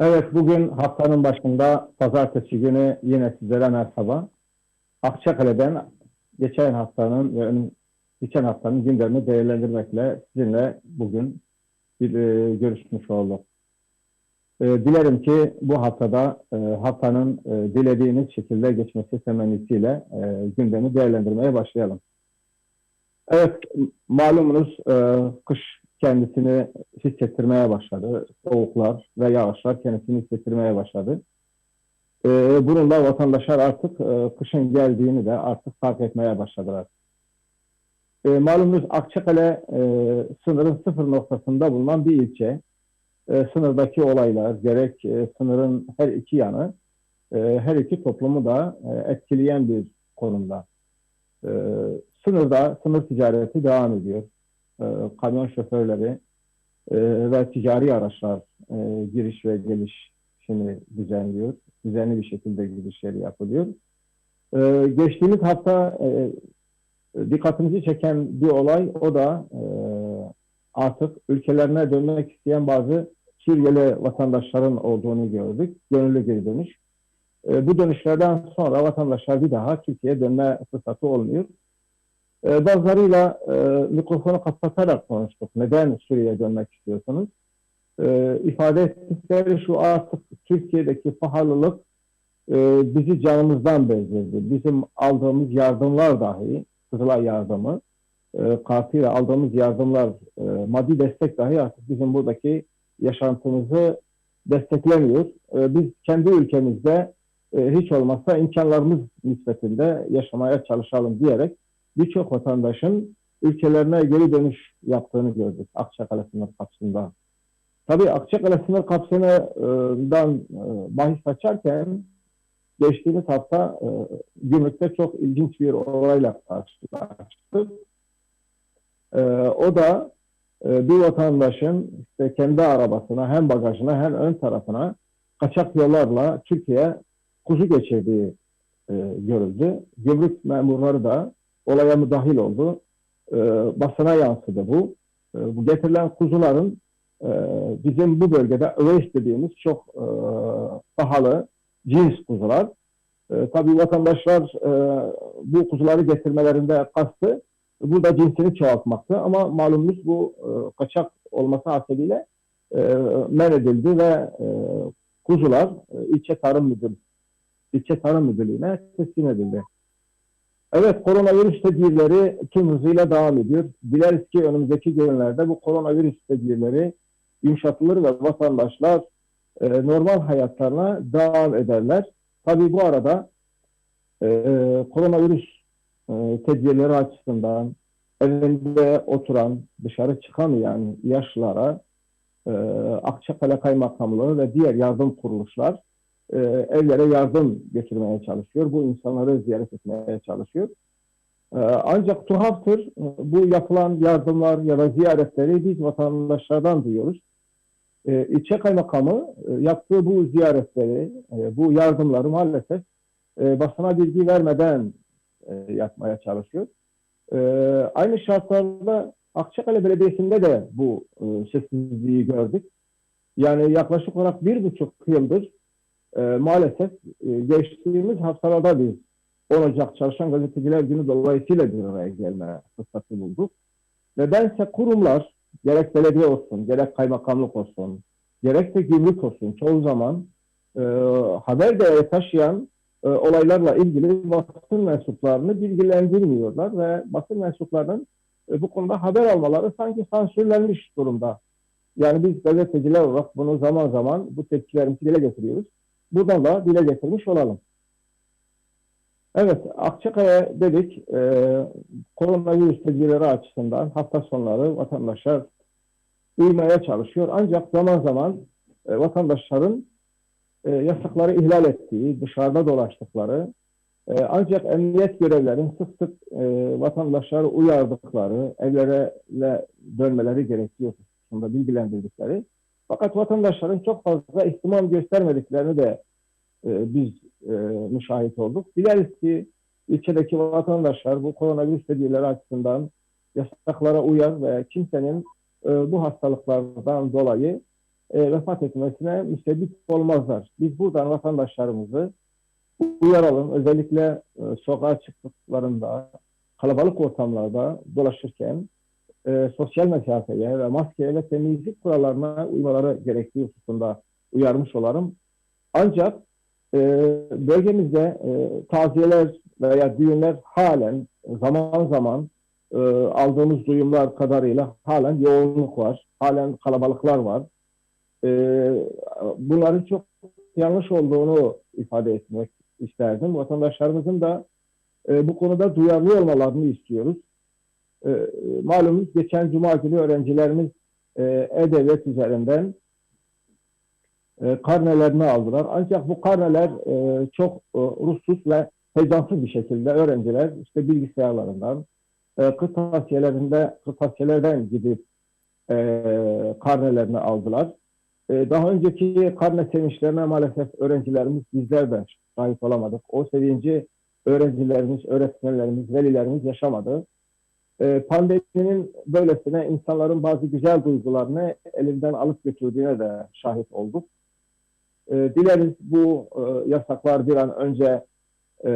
Evet, bugün haftanın başında pazartesi günü yine sizlere merhaba. Akçakale'den geçen haftanın ve ön- geçen haftanın gündemini değerlendirmekle sizinle bugün bir, e, görüşmüş olduk. E, dilerim ki bu haftada e, haftanın e, dilediğiniz şekilde geçmesi temennisiyle e, gündemi değerlendirmeye başlayalım. Evet, malumunuz e, kış kendisini hissettirmeye başladı. Soğuklar ve yağışlar kendisini hissettirmeye başladı. Ee, bununla vatandaşlar artık e, kışın geldiğini de artık fark etmeye başladılar. E, malumunuz Akçakale e, sınırın sıfır noktasında bulunan bir ilçe. E, sınırdaki olaylar, gerek e, sınırın her iki yanı, e, her iki toplumu da e, etkileyen bir konumda. E, sınırda sınır ticareti devam ediyor. E, kamyon şoförleri e, ve ticari araçlar e, giriş ve gelişini düzenliyor. Düzenli bir şekilde girişleri yapılıyor. E, geçtiğimiz hafta e, dikkatimizi çeken bir olay o da e, artık ülkelerine dönmek isteyen bazı Suriyeli vatandaşların olduğunu gördük. Gönüllü geri dönüş. E, bu dönüşlerden sonra vatandaşlar bir daha Türkiye'ye dönme fırsatı olmuyor. E, bazılarıyla e, mikrofonu kapatarak konuştuk. Neden Suriye'ye dönmek istiyorsunuz? E, ifade ettikleri şu artık Türkiye'deki pahalılık e, bizi canımızdan bezdirdi. Bizim aldığımız yardımlar dahi, Kızılay yardımı, e, kartıyla aldığımız yardımlar, e, maddi destek dahi artık bizim buradaki yaşantımızı desteklemiyor. E, biz kendi ülkemizde e, hiç olmazsa imkanlarımız nispetinde yaşamaya çalışalım diyerek birçok vatandaşın ülkelerine geri dönüş yaptığını gördük Akçakale sınır kapısında. Tabii Akçakale sınır kapısından e, bahis açarken geçtiğimiz hafta e, gümrükte çok ilginç bir olayla karşılaştık. E, o da bir vatandaşın işte kendi arabasına hem bagajına hem ön tarafına kaçak yollarla Türkiye kuzu geçirdiği görüldü. Gümrük memurları da olaya müdahil oldu. E, basına yansıdı bu. E, bu getirilen kuzuların e, bizim bu bölgede öveş dediğimiz çok e, pahalı cins kuzular. E, tabii vatandaşlar e, bu kuzuları getirmelerinde kastı burada cinsini çoğaltmaktı ama malumunuz bu e, kaçak olması hasebiyle e, men edildi ve e, kuzular e, ilçe tarım müdür ilçe tarım müdürlüğüne teslim edildi. Evet, koronavirüs tedbirleri tüm hızıyla devam ediyor. Dileriz ki önümüzdeki günlerde bu koronavirüs tedbirleri yumuşatılır ve vatandaşlar e, normal hayatlarına devam ederler. Tabii bu arada e, koronavirüs e, tedbirleri açısından evinde oturan, dışarı çıkamayan yaşlılara e, Akçakale Kaymakamlığı ve diğer yardım kuruluşlar e, evlere yardım götürmeye çalışıyor. Bu insanları ziyaret etmeye çalışıyor. E, ancak tuhaftır bu yapılan yardımlar ya da ziyaretleri biz vatandaşlardan duyuyoruz. E, ilçe kaymakamı e, yaptığı bu ziyaretleri, e, bu yardımları maalesef e, basına bilgi vermeden e, yapmaya çalışıyor. E, aynı şartlarda Akçakale Belediyesi'nde de bu e, sessizliği gördük. Yani yaklaşık olarak bir buçuk yıldır e, maalesef e, geçtiğimiz haftalarda biz 10 Ocak Çalışan Gazeteciler Günü dolayısıyla bir araya gelme fırsatı bulduk. Nedense kurumlar gerek belediye olsun, gerek kaymakamlık olsun, gerek de gümrük olsun çoğu zaman e, haber değeri taşıyan e, olaylarla ilgili basın mensuplarını bilgilendirmiyorlar ve basın mensuplarının e, bu konuda haber almaları sanki sansürlenmiş durumda. Yani biz gazeteciler olarak bunu zaman zaman bu tepkilerimizi dile getiriyoruz. Buradan da dile getirmiş olalım. Evet, Akçakaya dedik, e, koronavirüs tedbirleri açısından hafta sonları vatandaşlar uymaya çalışıyor. Ancak zaman zaman e, vatandaşların e, yasakları ihlal ettiği, dışarıda dolaştıkları, e, ancak emniyet görevlerinin sık sık e, vatandaşları uyardıkları, evlere dönmeleri gerekiyor hususunda bilgilendirdikleri. Fakat vatandaşların çok fazla ihtimam göstermediklerini de e, biz e, müşahit olduk. Dileriz ki ilçedeki vatandaşlar bu koronavirüs tedbirleri açısından yasaklara uyar ve kimsenin e, bu hastalıklardan dolayı e, vefat etmesine müstebit olmazlar. Biz buradan vatandaşlarımızı uyaralım. Özellikle e, sokağa çıktıklarında, kalabalık ortamlarda dolaşırken e, sosyal mesafeye ve maskeye ve temizlik kurallarına uymaları gerektiği hususunda uyarmış olalım. Ancak e, bölgemizde e, taziyeler veya düğünler halen zaman zaman e, aldığımız duyumlar kadarıyla halen yoğunluk var. Halen kalabalıklar var. E, bunların çok yanlış olduğunu ifade etmek isterdim. Vatandaşlarımızın da e, bu konuda duyarlı olmalarını istiyoruz. E, malumunuz geçen cuma günü öğrencilerimiz e, E-Devlet üzerinden e, karnelerini aldılar. Ancak bu karneler e, çok e, ruhsuz ve heyecansız bir şekilde öğrenciler işte bilgisayarlarından, e, kırtasiyelerinde, kırtasiyelerden gidip e, karnelerini aldılar. E, daha önceki karne sevinçlerine maalesef öğrencilerimiz bizler de şahit olamadık. O sevinci öğrencilerimiz, öğretmenlerimiz, velilerimiz yaşamadı. E, pandeminin böylesine insanların bazı güzel duygularını elinden alıp götürdüğüne de şahit olduk. E, dileriz bu e, yasaklar bir an önce e,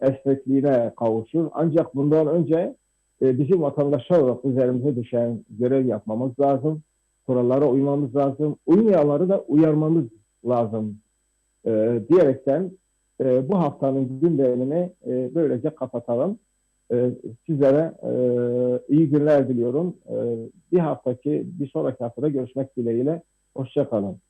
esnekliğine kavuşur. Ancak bundan önce e, bizim vatandaşlar olarak üzerimize düşen görev yapmamız lazım. Kurallara uymamız lazım. Uymayanları da uyarmamız lazım e, diyerekten e, bu haftanın gündemini e, böylece kapatalım. E, sizlere e, iyi günler diliyorum. E, bir haftaki, bir sonraki haftada görüşmek dileğiyle. Hoşçakalın.